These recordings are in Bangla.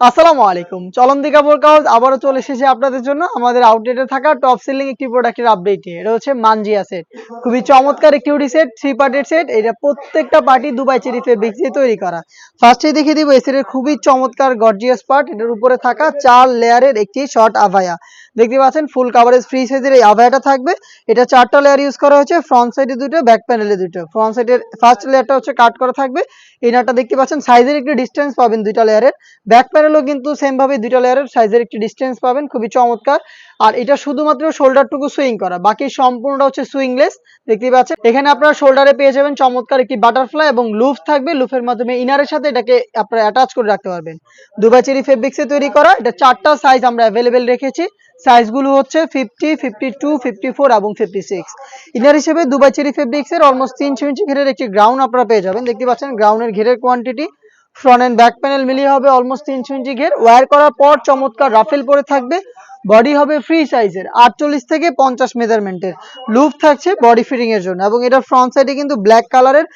আসসালামু আলাইকুম। চলন্তি কাপড় কাউজ আবারও চলে এসেছে আপনাদের জন্য। আমাদের আউটলেটে থাকা টপ সেলিং একটি প্রোডাক্টের আপডেট এটা হচ্ছে মানজিয়া সেট খুবই চমৎকার একটি উডি সেট থ্রি পার্টের সেট এটা প্রত্যেকটা পার্টি দুবাই চেরি ফেব্রিক দিয়ে তৈরি করা। ফার্স্টে দেখিয়ে দিব, এই সেটের খুবই চমৎকার গর্জিয়াস পার্ট এটার উপরে থাকা চার লেয়ারের একটি শর্ট আভায়া। দেখতে পাচ্ছেন ফুল কাভারেজ ফ্রি সাইজের এই আভায়াটা থাকবে। এটা চারটা লেয়ার ইউজ করা হয়েছে ফ্রন্ট সাইডে দুটো ব্যাক প্যানেলে দুটো। ফ্রন্ট সাইডের ফার্স্ট লেয়ারটা হচ্ছে কাট করা থাকবে। ইনারটা দেখতে পাচ্ছেন সাইজের একটু ডিস্টেন্স পাবেন দুইটা লেয়ারের ব্যাক প্যানেলও কিন্তু সেম ভাবে দুইটা লেয়ারের সাইজের একটি ডিস্টেন্স পাবেন, খুবই চমৎকার। আর এটা শুধুমাত্র শোল্ডারটুকু সুইং করা, বাকি সম্পূর্ণটা হচ্ছে সুইংলেস দেখতে পাচ্ছেন। এখানে আপনারা শোল্ডারে পেয়ে যাবেন চমৎকার একটি বাটারফ্লাই এবং লুফ থাকবে লুফের মাধ্যমে ইনারের সাথে এটাকে আপনারা অ্যাটাচ করে রাখতে পারবেন। দুবাই চেরি ফেব্রিক্সে তৈরি করা, এটা চারটা সাইজ আমরা অ্যাভেলেবেল রেখেছি। সাইজগুলো হচ্ছে fifty fifty two fifty four এবং ফিফটি সিক্স ইনার হিসেবে দুবাই চেরি ফেব্রিক্সের অলমোস্ট তিনশো ইঞ্চি ঘেরের একটি গ্রাউন্ড আপনারা পেয়ে যাবেন। দেখতে পাচ্ছেন গ্রাউন্ডের ঘেরের quantity front and back panel মিলিয়ে হবে অলমোস্ট তিনশো ইঞ্চি ঘের। ওয়ার করার পর চমৎকার রাফেল পরে থাকবে। বডি হবে ফ্রি সাইজের আটচল্লিশ থেকে পঞ্চাশ মেজারমেন্টের লুপ থাকছে বডি ফিটিং এর জন্য এবং এটা ফ্রন্ট সাইডে কিন্তু ব্ল্যাক কালারের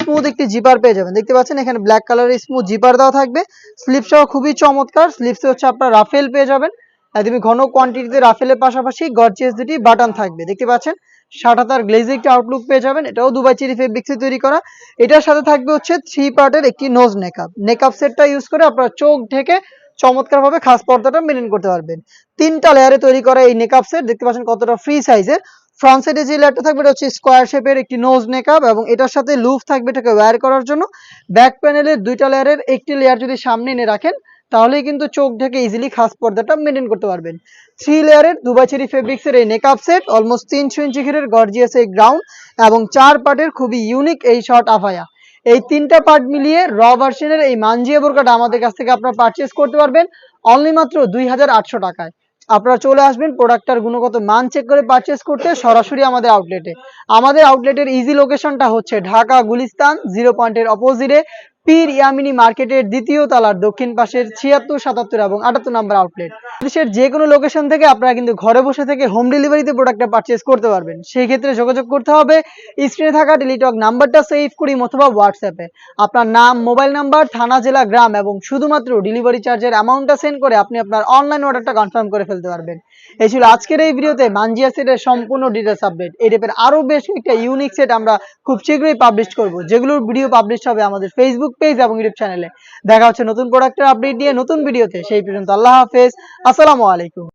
স্মুথ একটি জিপার পেয়ে যাবেন। দেখতে পাচ্ছেন এখানে ব্ল্যাক কালারের স্মুথ জিপার দেওয়া থাকবে। স্লিপসও খুবই চমৎকার স্লিপসে হচ্ছে আপনার রাফেল পেয়ে যাবেন। একদমই ঘন কোয়ান্টিটিতে রাফেলের পাশাপাশি গর্জিয়াস দুটি বাটন থাকবে। দেখতে পাচ্ছেন? সাটাতার গ্লেজি একটি আউটলুক পেয়ে যাবেন। এটাও দুবাই চেরি ফেব্রিক্সে তৈরি করা। এটার সাথে থাকবে হচ্ছে থ্রি পার্টের একটি নোজ নেকআপ নেকআপ সেটটা ইউজ করে আপনার চোখ ঢেকে চমৎকারভাবে খাস পর্দাটা মেনটেন করতে পারবেন। তিনটা লেয়ারে তৈরি করা এই নেকআপ সেট দেখতে পাচ্ছেন কতটা ফ্রি সাইজের ফ্রন্ট সাইডে যে লেয়ারটা থাকবে, এটা হচ্ছে স্কোয়ার শেপের একটি নোজ নেকআপ এবং এটার সাথে লুফ থাকবে এটাকে ওয়্যার করার জন্য। ব্যাক প্যানেলের দুইটা লেয়ারের একটি লেয়ার যদি সামনে এনে রাখেন তাহলেই কিন্তু চোখ ঢেকে ইজিলি খাস পর্দাটা মেনটেন করতে পারবেন। থ্রি লেয়ারের দুবাই চেরি ফেব্রিক্সের এই নেকআপ সেট অলমোস্ট তিনশো ইঞ্চি ঘিরের গর্জিয়াস এই গ্রাউন্ড এবং চার পার্টের খুবই ইউনিক এই শর্ট আফায়া। এই তিনটা পার্ট মিলিয়ে র ভার্সনের এই মানজিয়া বোরকাটা আমাদের কাছ থেকে আপনারা পারচেস করতে পারবেন অনলি মাত্র দুই হাজার আটশো টাকায়। আপনারা চলে আসবেন প্রোডাক্টটার গুণগত মান চেক করে পারচেস করতে সরাসরি আমাদের আউটলেটে আমাদের আউটলেটের ইজি লোকেশনটা হচ্ছে ঢাকা, গুলিস্তান জিরো পয়েন্টের অপোজিটে পীর ইয়ামিনী মার্কেটের দ্বিতীয় তলার দক্ষিণ পাশের ছিয়াত্তর, সাতাত্তর এবং আটাত্তর নাম্বার আউটলেট। দেশের যে কোনো লোকেশন থেকে আপনারা কিন্তু ঘরে বসে থেকে হোম ডেলিভারিতে প্রোডাক্টটা পারচেস করতে পারবেন। সেই ক্ষেত্রে যোগাযোগ করতে হবে স্ক্রিনে থাকা টেলিটক নাম্বারটা সেভ করি অথবা হোয়াটসঅ্যাপে আপনার নাম মোবাইল নাম্বার থানা, জেলা, গ্রাম এবং শুধুমাত্র ডেলিভারি চার্জের অ্যামাউন্টটা সেন্ড করে আপনি আপনার অনলাইন অর্ডারটা কনফার্ম করে ফেলতে পারবেন। এই ছিল আজকের এই ভিডিওতে মানজিয়া সেটের সম্পূর্ণ ডিটেলস আপডেট এই টাইপের আরও বেশ একটা ইউনিক সেট আমরা খুব শীঘ্রই পাবলিশ করব। যেগুলোর ভিডিও পাবলিশ হবে আমাদের ফেসবুক পেজ এবং ইউটিউব চ্যানেলে। দেখা হচ্ছে নতুন প্রোডাক্টের আপডেট দিয়ে নতুন ভিডিওতে সেই পর্যন্ত আল্লাহ হাফেজ। আসসালামু আলাইকুম।